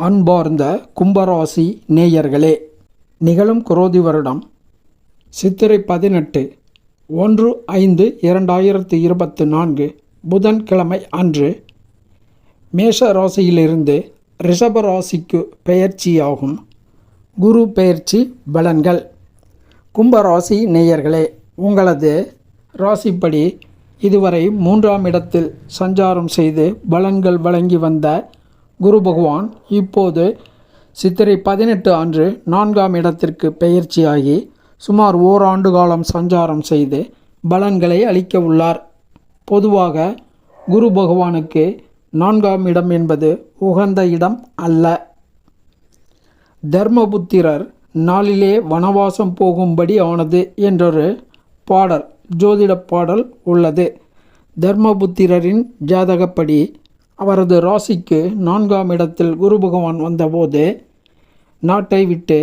அன்பார்ந்த கும்பராசி நேயர்களே நிகழும் குரோதி வருடம் சித்திரை பதினெட்டு ஒன்று ஐந்து இரண்டாயிரத்து இருபத்து நான்கு புதன்கிழமை அன்று மேஷ ராசியிலிருந்து ரிஷப ராசிக்கு பெயர்ச்சியாகும் குரு பெயர்ச்சி பலன்கள். கும்பராசி நேயர்களே உங்களது ராசிப்படி இதுவரை மூன்றாம் இடத்தில் சஞ்சாரம் செய்து பலன்கள் வழங்கி வந்த குரு பகவான் இப்போது சித்திரை பதினெட்டு அன்று நான்காம் இடத்திற்கு பெயர்ச்சியாகி சுமார் ஓராண்டு காலம் சஞ்சாரம் செய்து பலன்களை அளிக்க உள்ளார். பொதுவாக குரு பகவானுக்கு நான்காம் இடம் என்பது உகந்த இடம் அல்ல. தர்மபுத்திரர் நாளிலே வனவாசம் போகும்படி ஆனது என்றொரு பாடல் ஜோதிட பாடல் உள்ளது. தர்மபுத்திரரின் ஜாதகப்படி அவரது ராசிக்கு நான்காம் இடத்தில் குரு பகவான் வந்தபோது நாட்டை விட்டு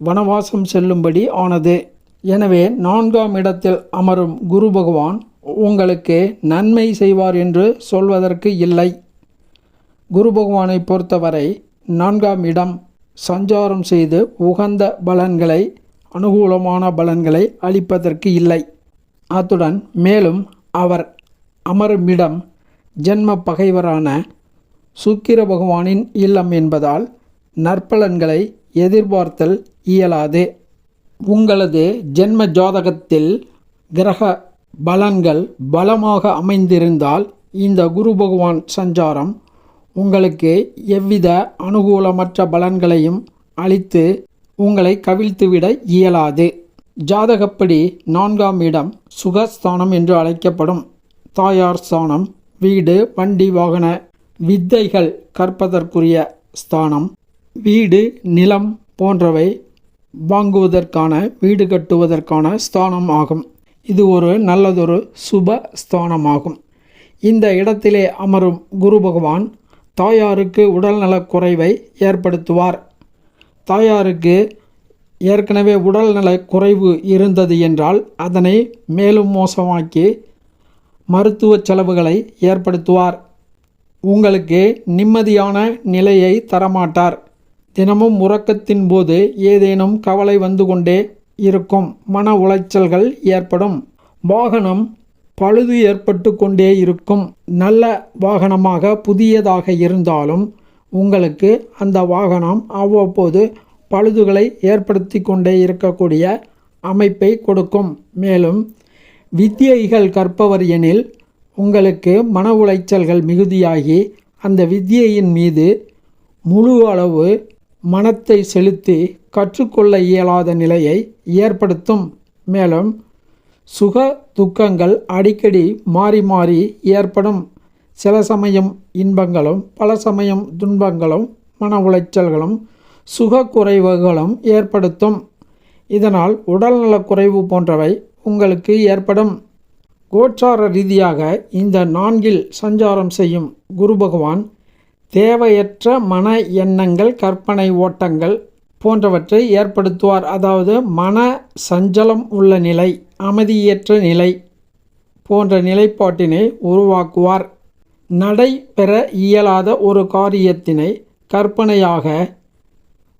வனவாசம் செல்லும்படி ஆனது. எனவே நான்காம் இடத்தில் அமரும் குரு பகவான் உங்களுக்கு நன்மை செய்வார் என்று சொல்வதற்கு இல்லை. குரு பகவானை பொறுத்தவரை நான்காம் இடம் சஞ்சாரம் செய்து உகந்த பலன்களை அனுகூலமான பலன்களை அளிப்பதற்கு இல்லை. அத்துடன் மேலும் அவர் அமரும் இடம் ஜென்ம பகைவரான சுக்கிர பகவானின் இல்லம் என்பதால் நற்பலன்களை எதிர்பார்த்தல் இயலாது. உங்களது ஜென்ம ஜாதகத்தில் கிரக பலன்கள் பலமாக அமைந்திருந்தால் இந்த குரு பகவான் சஞ்சாரம் உங்களுக்கு எவ்வித அனுகூலமற்ற பலன்களையும் அளித்து உங்களை கவிழ்த்துவிட இயலாது. ஜாதகப்படி நான்காம் இடம் சுகஸ்தானம் என்று அழைக்கப்படும் தாயார் ஸ்தானம் வீடு வண்டி வாகன வித்தைகள் கற்பதற்குரிய ஸ்தானம். வீடு நிலம் போன்றவை வாங்குவதற்கான வீடு கட்டுவதற்கான ஸ்தானம் ஆகும். இது ஒரு நல்லதொரு சுப ஸ்தானமாகும். இந்த இடத்திலே அமரும் குரு பகவான் தாயாருக்கு உடல்நலக் குறைவை ஏற்படுத்துவார். தாயாருக்கு ஏற்கனவே உடல்நலக் குறைவு இருந்தது என்றால் அதனை மேலும் மோசமாக்கி மருத்துவ செலவுகளை ஏற்படுத்துவார். உங்களுக்கு நிம்மதியான நிலையை தரமாட்டார். தினமும் உறக்கத்தின் போது ஏதேனும் கவலை வந்து கொண்டே இருக்கும். மன உளைச்சல்கள் ஏற்படும். வாகனம் பழுது ஏற்பட்டு கொண்டே இருக்கும். நல்ல வாகனமாக புதியதாக இருந்தாலும் உங்களுக்கு அந்த வாகனம் அவ்வப்போது பழுதுகளை ஏற்படுத்தி கொண்டே இருக்கக்கூடிய அமைப்பை கொடுக்கும். மேலும் வித்தியைகள் கற்பவர் எனில் உங்களுக்கு மன உளைச்சல்கள் மிகுதியாகி அந்த வித்தியையின் மீது முழு அளவு மனத்தை செலுத்தி கற்றுக்கொள்ள இயலாத நிலையை ஏற்படுத்தும். மேலும் சுக துக்கங்கள் அடிக்கடி மாறி மாறி ஏற்படும். சில சமயம் இன்பங்களும் பல சமயம் துன்பங்களும் மன உளைச்சல்களும் சுக குறைவுகளும் ஏற்படுத்தும். இதனால் உடல்நலக் குறைவு போன்றவை உங்களுக்கு ஏற்படும் கோச்சார ரீதியாக இந்த நான்கில் சஞ்சாரம் செய்யும் குரு பகவான் தேவையற்ற மன எண்ணங்கள் கற்பனை ஓட்டங்கள் போன்றவற்றை ஏற்படுத்துவார். அதாவது மன சஞ்சலம் உள்ள நிலை அமைதியற்ற நிலை போன்ற நிலைப்பாட்டினை உருவாக்குவார். நடைபெற இயலாத ஒரு காரியத்தினை கற்பனையாக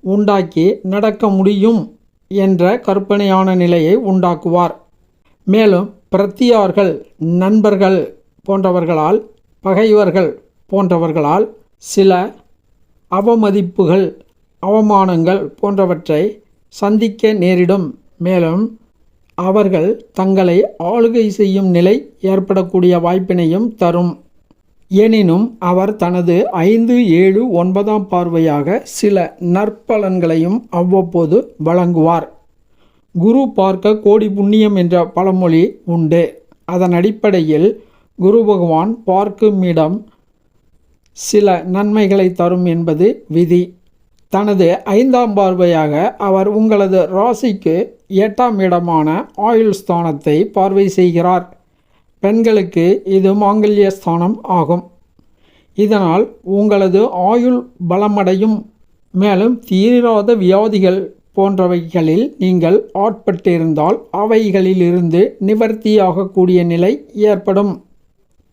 உண்டாக்கி நடக்க முடியும் என்ற கற்பனையான நிலையை உண்டாக்குவார். மேலும் பிரத்தியார்கள் நண்பர்கள் போன்றவர்களால் பகைவர்கள் போன்றவர்களால் சில அவமதிப்புகள் அவமானங்கள் போன்றவற்றை சந்திக்க நேரிடும். மேலும் அவர்கள் தங்களை ஆளுகை செய்யும் நிலை ஏற்படக்கூடிய வாய்ப்பினையும் தரும். எனினும் அவர் தனது ஐந்து ஏழு ஒன்பதாம் பார்வையாக சில நற்பலன்களையும் அவ்வப்போது வழங்குவார். குரு பார்க்க கோடி புண்ணியம் என்ற பழமொழி உண்டு. அதன் அடிப்படையில் குரு பகவான் பார்க்கும் இடம் சில நன்மைகளை தரும் என்பது விதி. தனது ஐந்தாம் பார்வையாக அவர் உங்களது ராசிக்கு எட்டாம் இடமான ஆயுள் ஸ்தானத்தை பார்வை செய்கிறார். பெண்களுக்கு இது மாங்கல்ய ஸ்தானம் ஆகும். இதனால் உங்களது ஆயுள் பலமடையும். மேலும் தீராத வியாதிகள் போன்றவைகளில் நீங்கள் ஆட்பட்டிருந்தால் அவைகளிலிருந்து நிவர்த்தியாகக்கூடிய நிலை ஏற்படும்.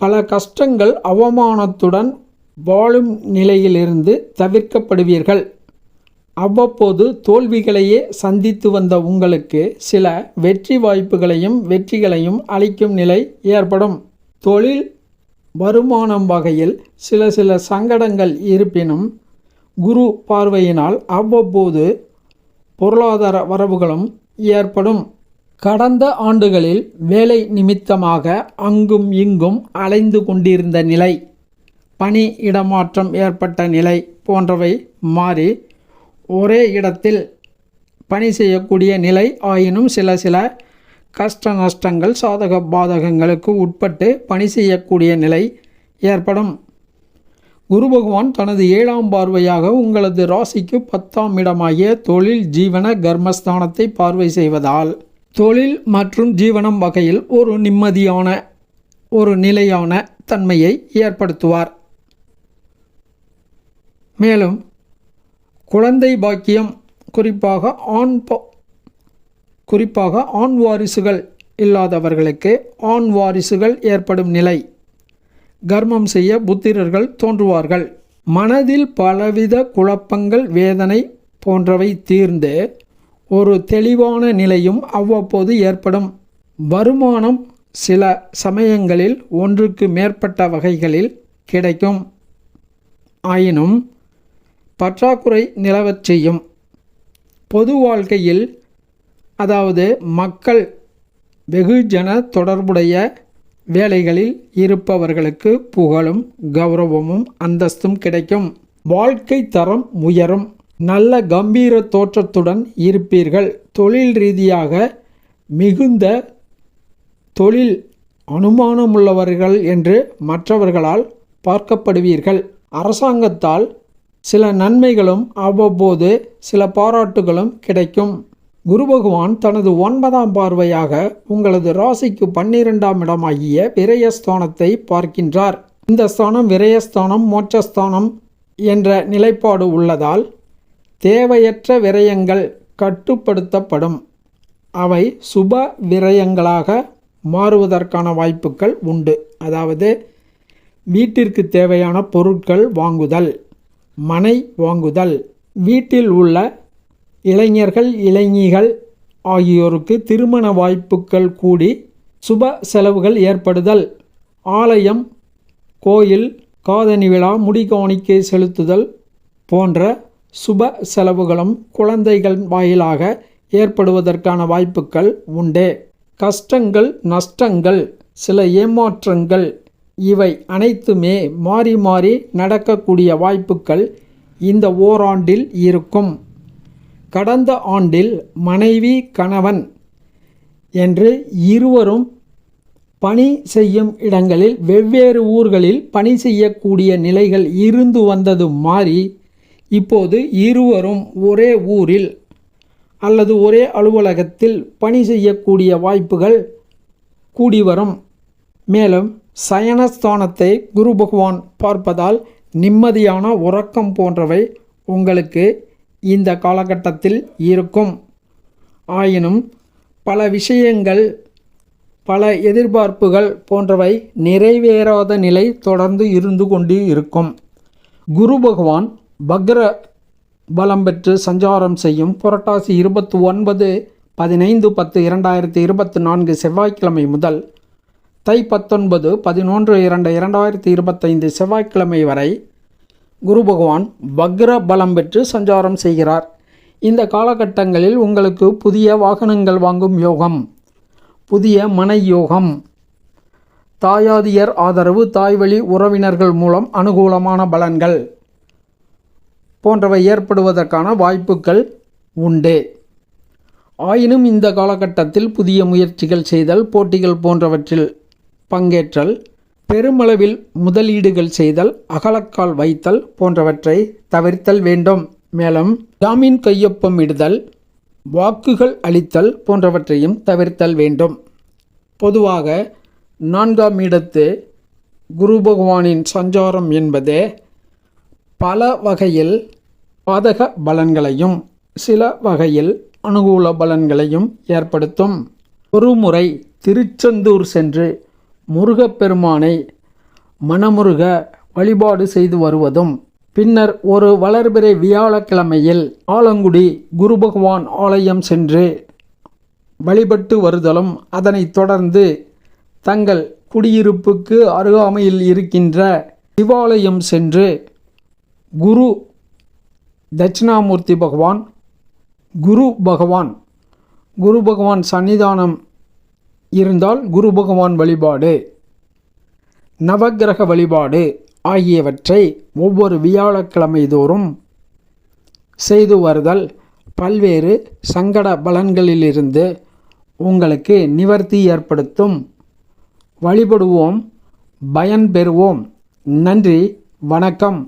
பல கஷ்டங்கள் அவமானத்துடன் வாழும் நிலையிலிருந்து தவிர்க்கப்படுவீர்கள். அவ்வப்போது தோல்விகளையே சந்தித்து வந்த உங்களுக்கு சில வெற்றி வாய்ப்புகளையும் வெற்றிகளையும் அளிக்கும் நிலை ஏற்படும். தொழில் வருமானம் வகையில் சில சில சங்கடங்கள் இருப்பினும் குரு பார்வையினால் அவ்வப்போது பொருளாதார வரவுகளும் ஏற்படும். கடந்த ஆண்டுகளில் வேலை நிமித்தமாக அங்கும் இங்கும் அலைந்து கொண்டிருந்த நிலை பணி இடமாற்றம் ஏற்பட்ட நிலை போன்றவை மாறி ஒரே இடத்தில் பணி செய்யக்கூடிய நிலை ஆயினும் சில சில கஷ்ட நஷ்டங்கள் சாதக பாதகங்களுக்கு உட்பட்டு பணி செய்யக்கூடிய நிலை ஏற்படும். குரு பகவான் தனது ஏழாம் பார்வையாக உங்களது ராசிக்கு பத்தாம் இடமாகிய தொழில் ஜீவன கர்மஸ்தானத்தை பார்வை செய்வதால் தொழில் மற்றும் ஜீவனம் வகையில் ஒரு நிம்மதியான ஒரு நிலையான தன்மையை ஏற்படுத்துவார். மேலும் குழந்தை பாக்கியம் குறிப்பாக ஆண் குறிப்பாக ஆண் வாரிசுகள் இல்லாதவர்களுக்கு ஆண் வாரிசுகள் ஏற்படும் நிலை. கர்மம் செய்ய புத்திரர்கள் தோன்றுவார்கள். மனதில் பலவித குழப்பங்கள் வேதனை போன்றவை தீர்ந்து ஒரு தெளிவான நிலையும் அவ்வப்போது ஏற்படும். வருமானம் சில சமயங்களில் ஒன்றுக்கு மேற்பட்ட வகைகளில் கிடைக்கும். ஆயினும் பற்றாக்குறை நிலவச் செய்யும். பொது வாழ்க்கையில் அதாவது மக்கள் வெகுஜன தொடர்புடைய வேலைகளில் இருப்பவர்களுக்கு புகழும் கௌரவமும் அந்தஸ்தும் கிடைக்கும். வாழ்க்கை தரம் உயரும். நல்ல கம்பீர தோற்றத்துடன் இருப்பீர்கள். தொழில் ரீதியாக மிகுந்த தொழில் அனுமானமுள்ளவர்கள் என்று மற்றவர்களால் பார்க்கப்படுவீர்கள். அரசாங்கத்தால் சில நன்மைகளும் அவ்வப்போது சில பாராட்டுகளும் கிடைக்கும். குரு பகவான் தனது ஒன்பதாம் பார்வையாக உங்களது ராசிக்கு பன்னிரெண்டாம் இடமாகிய விரயஸ்தானத்தை பார்க்கின்றார். இந்த ஸ்தானம் விரயஸ்தானம் மோட்சஸ்தானம் என்ற நிலைப்பாடு உள்ளதால் தேவையற்ற விரயங்கள் கட்டுப்படுத்தப்படும். அவை சுப விரயங்களாக மாறுவதற்கான வாய்ப்புகள் உண்டு. அதாவது வீட்டிற்கு தேவையான பொருட்கள் வாங்குதல் மனை வாங்குதல் வீட்டில் உள்ள இளைஞர்கள் இளைஞிகள் ஆகியோருக்கு திருமண வாய்ப்புகள் கூடி சுப செலவுகள் ஏற்படுதல். ஆலயம் கோயில் காதணி விழா முடிகோணிக்கை செலுத்துதல் போன்ற சுப செலவுகளும் குழந்தைகள் வாயிலாக ஏற்படுவதற்கான வாய்ப்புகள் உண்டு. கஷ்டங்கள் நஷ்டங்கள் சில ஏமாற்றங்கள் இவை அனைத்துமே மாறி மாறி நடக்கக்கூடிய வாய்ப்புகள் இந்த ஓராண்டில் இருக்கும். கடந்த ஆண்டில் மனைவி கணவன் என்று இருவரும் பணி செய்யும் இடங்களில் வெவ்வேறு ஊர்களில் பணி செய்யக்கூடிய நிலைகள் இருந்து வந்தது மாறி இப்போது இருவரும் ஒரே ஊரில் அல்லது ஒரே அலுவலகத்தில் பணி செய்யக்கூடிய வாய்ப்புகள் கூடி வரும். மேலும் சயனஸ்தானத்தை குரு பகவான் பார்ப்பதால் நிம்மதியான உறக்கம் போன்றவை உங்களுக்கு இந்த காலகட்டத்தில் இருக்கும். ஆயினும் பல விஷயங்கள் பல எதிர்பார்ப்புகள் போன்றவை நிறைவேறாத நிலை தொடர்ந்து இருந்து கொண்டு இருக்கும். குரு பகவான் பக்ர பலம் பெற்று சஞ்சாரம் செய்யும் புரட்டாசி இருபத்தி ஒன்பது பதினைந்து பத்து இரண்டாயிரத்தி இருபத்தி நான்கு செவ்வாய்க்கிழமை முதல் தை பத்தொன்பது பதினொன்று இரண்டு இரண்டாயிரத்தி இருபத்தைந்து செவ்வாய்க்கிழமை வரை குரு பகவான் வக்ர பலம் பெற்று சஞ்சாரம் செய்கிறார். இந்த காலகட்டங்களில் உங்களுக்கு புதிய வாகனங்கள் வாங்கும் யோகம் புதிய மனை யோகம் தாயாதியர் ஆதரவு தாய்வழி உறவினர்கள் மூலம் அனுகூலமான பலன்கள் போன்றவை ஏற்படுவதற்கான வாய்ப்புகள் உண்டு. ஆயினும் இந்த காலகட்டத்தில் புதிய முயற்சிகள் செய்தல் போட்டிகள் போன்றவற்றில் பங்கேற்றல் பெருமளவில் முதலீடுகள் செய்தல் அகலக்கால் வைத்தல் போன்றவற்றை தவிர்த்தல் வேண்டும். மேலும் ஜாமீன் கையொப்பம் இடுதல் வாக்குகள் அளித்தல் போன்றவற்றையும் தவிர்த்தல் வேண்டும். பொதுவாக நான்காம் இடத்து குரு பகவானின் சஞ்சாரம் என்பது பல வகையில் பாதக பலன்களையும் சில வகையில் அனுகூல பலன்களையும் ஏற்படுத்தும். ஒருமுறை திருச்செந்தூர் சென்று முருகப்பெருமானை மனமுருக வழிபாடு செய்து வருவதும் பின்னர் ஒரு வளர்பிறை வியாழக்கிழமையில் ஆலங்குடி குரு பகவான் ஆலயம் சென்று வழிபட்டு வருதலும் அதனைத் தொடர்ந்து தங்கள் குடியிருப்புக்கு அருகாமையில் இருக்கின்ற சிவாலயம் சென்று குரு தட்சிணாமூர்த்தி பகவான் குரு பகவான் குரு பகவான் சன்னிதானம் இருந்தால் குரு பகவான் வழிபாடு நவக்கிரக வழிபாடு ஆகியவற்றை ஒவ்வொரு வியாழக்கிழமை தோறும் செய்து வருதல். பல்வேறு சங்கட பலன்களிலிருந்து உங்களுக்கு நிவர்த்தி ஏற்படுத்தும். வழிபடுவோம் பயன் பெறுவோம் நன்றி வணக்கம்.